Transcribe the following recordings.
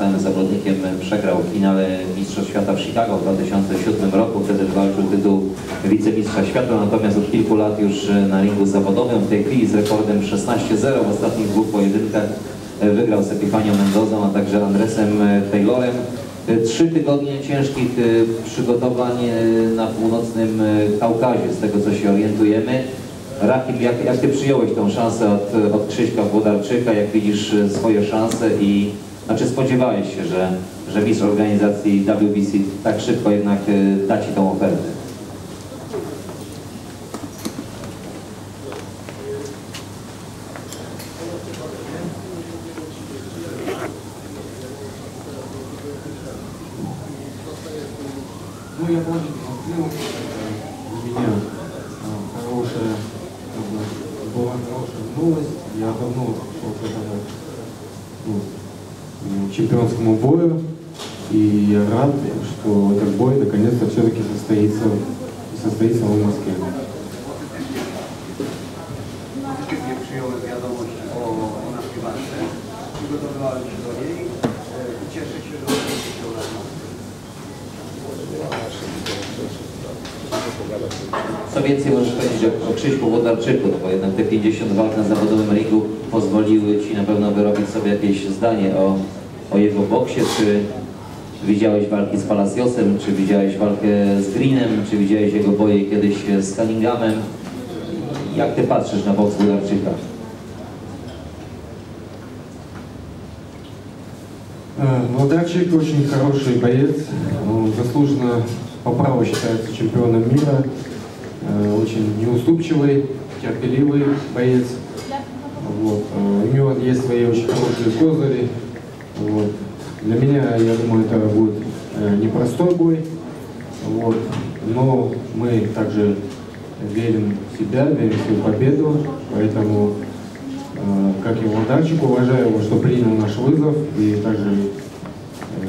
pozostałym zawodnikiem przegrał w finale Mistrzostw Świata w Chicago w 2007 roku. Wtedy walczył tytuł wicemistrza świata, natomiast od kilku lat już na ringu zawodowym. W tej chwili z rekordem 16-0 w ostatnich dwóch pojedynkach wygrał z Epifanio Mendozą, a także Andresem Taylorem. Trzy tygodnie ciężkich e, przygotowań e, na północnym e, Kaukazie, z tego co się orientujemy. Rakim, jak, jak Ty przyjąłeś tą szansę od, od Krzyśka Włodarczyka, jak widzisz swoje szanse i znaczy spodziewałeś się, że, że mistrz organizacji WBC tak szybko jednak da Ci tą ofertę? Ну, я тоже смотрел, для меня а, хорошая, как бы, была хорошая новость. Я давно шел к этому ну, м, чемпионскому бою. И я рад, что этот бой наконец-то все-таки состоится, состоится в Москве. Pozytywnie przyjąłem wiadomość o, o naszej walce. Przygotowywałem się do niej. E, Cieszę się, że udało się udało. Co więcej możesz powiedzieć o, o Krzyśku Włodarczyku, no bo jednak te 50 walk na zawodowym ringu pozwoliły Ci na pewno wyrobić sobie jakieś zdanie o, o jego boksie, czy widziałeś walki z Palaciosem, czy widziałeś walkę z Greenem, czy widziałeś jego boje kiedyś z Cunninghamem. Jak Ty patrzysz na boks Włodarczyka? Э, Владарчик очень хороший боец, он заслуженно по праву считается чемпионом мира, Э, очень неуступчивый, терпеливый боец. Вот. э, У него есть свои очень хорошие козыри. Вот. Для меня, я думаю, это будет э, непростой бой. Вот. Но мы также верим в себя, верим в свою победу. Поэтому Э, как и Владарчик, уважаю его, что принял наш вызов. И также э,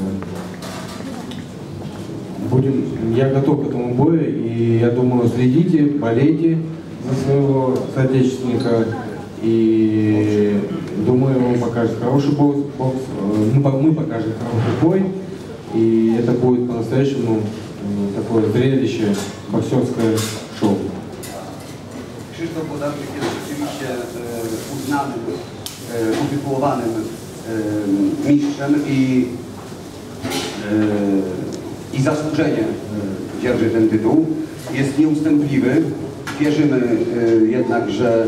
будем, я готов к этому бою. И я думаю, следите, болейте за своего соотечественника. И думаю, он покажет хороший бокс. бокс. Э, Мы, по- мы покажем хороший бой. И это будет по-настоящему э, такое зрелище, боксерское шоу. Krzysztof Bodarczyk jest rzeczywiście e, uznanym, e, utytułowanym e, mistrzem i, e, i zasłużenie e, dzierży ten tytuł. Jest nieustępliwy. Wierzymy e, jednak, że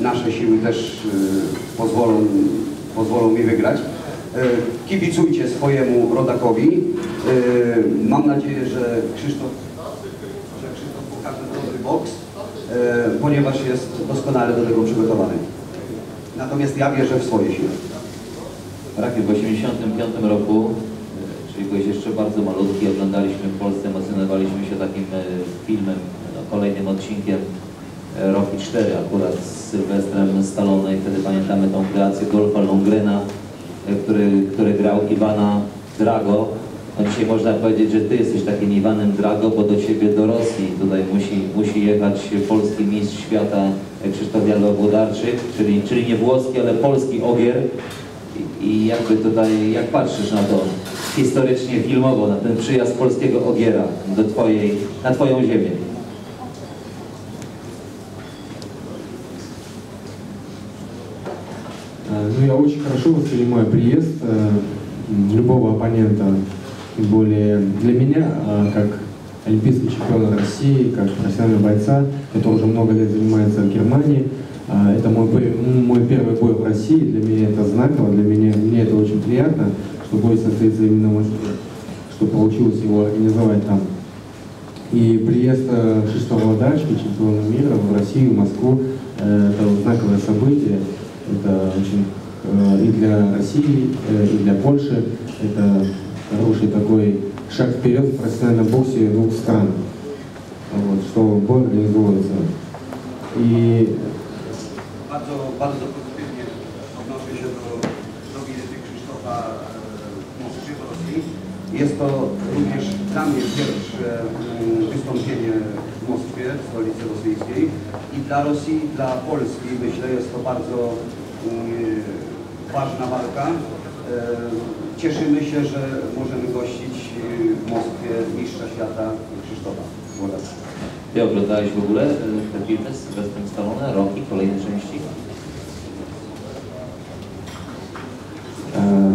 nasze siły też e, pozwolą, pozwolą mi wygrać. E, Kibicujcie swojemu rodakowi. E, Mam nadzieję, że Krzysztof że Krzysztof pokaże dobry boks, ponieważ jest doskonale do tego przygotowany. Natomiast ja wierzę w swoje siły. Rakiet w 1985 roku, czyli byłeś jeszcze bardzo malutki, oglądaliśmy w Polsce, emocjonowaliśmy się takim filmem, no, kolejnym odcinkiem Rocky 4 akurat z Sylwestrem Stallone i wtedy pamiętamy tą kreację Dolfa Lundgrena, e, który, który grał Iwana Drago. No dzisiaj można powiedzieć, że Ty jesteś takim Iwanem Drago, bo do Ciebie do Rosji tutaj musi, musi jechać polski mistrz świata Krzysztof Jadło-Włodarczyk, czyli, czyli nie włoski, ale polski ogier. I, I jakby tutaj, jak patrzysz na to historycznie, filmowo, na ten przyjazd polskiego ogiera do twojej, na Twoją ziemię? Ну, я очень хорошо воспринимаю приезд э, любого оппонента, тем более для меня, а, как олимпийский чемпион России, как профессионального бойца, который уже много лет занимается в Германии. А, Это мой, мой первый бой в России, для меня это знаково, для меня, мне это очень приятно, что бой состоится именно в Москве, что получилось его организовать там. И приезд э, Кшиштофа Владарчика, чемпиона мира в Россию, в Москву, э, это знаковое событие. Это очень э, и для России, э, и для Польши. Это хороший такой шаг вперед в профессиональном боксе двух стран. Вот, что бой организовывается. И e. Jest to również dla mnie pierwsze mm, wystąpienie w Moskwie, w stolicy rosyjskiej. I dla Rosji, dla Polski myślę jest to bardzo mm, ważna walka. E, cieszymy się, że możemy gościć e, w Moskwie mistrza świata Krzysztofa Włodarza. Ty oglądałeś w ogóle e, te filmy z Sylwestrem Stallone, Rocky, kolejne części? Э,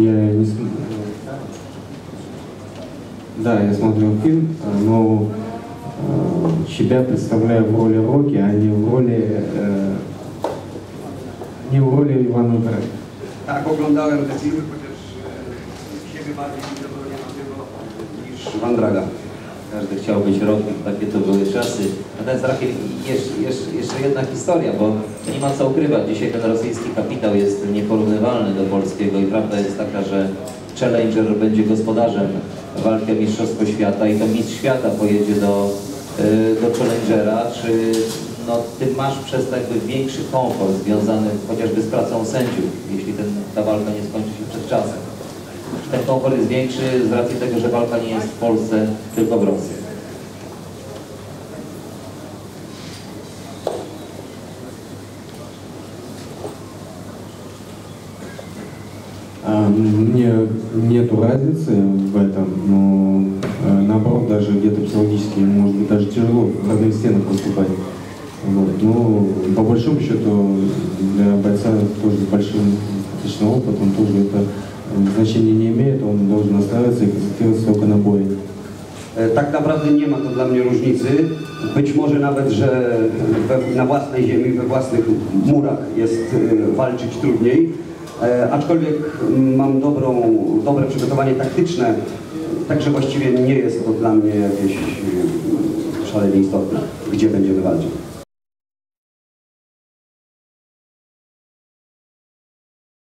Я не см- Да, я смотрел фильм, э, но э, себя представляю в роли Рокки, а не в роли э, nie u Uli Iwanówek. Tak, oglądałem te filmy, chociaż e, siebie bardziej widzę niż Wandraga. Każdy chciał być rodnym, takie to były czasy. Natomiast Rakiel, jeszcze, jeszcze, jeszcze jedna historia, bo nie ma co ukrywać. Dzisiaj ten rosyjski kapitał jest nieporównywalny do polskiego i prawda jest taka, że Challenger będzie gospodarzem walki o Mistrzostwo Świata i to Mistrz Świata pojedzie do, e, do Challengera, czy no, ty masz przez to jakby większy komfort związany chociażby z pracą sędziów, jeśli ten, ta walka nie skończy się przed czasem? Czy ten komfort jest większy z racji tego, że walka nie jest w Polsce, tylko w Rosji? А, Мне нету разницы в этом, но э, наоборот, даже где-то психологически, может быть, даже тяжело в родных стенах выступать. Вот. Но по большому счету для бойца тоже с большим достаточно опытом тоже это э, значения не имеет, он должен настраиваться и концентрироваться только на бое. E, Tak naprawdę nie ma to dla mnie różnicy. Być może nawet, że we, na własnej ziemi, we własnych murach jest e, walczyć trudniej. E, aczkolwiek mm, mam dobrą, dobre przygotowanie taktyczne, także właściwie nie jest to dla mnie jakieś e, szalenie istotne, gdzie będziemy walczyć.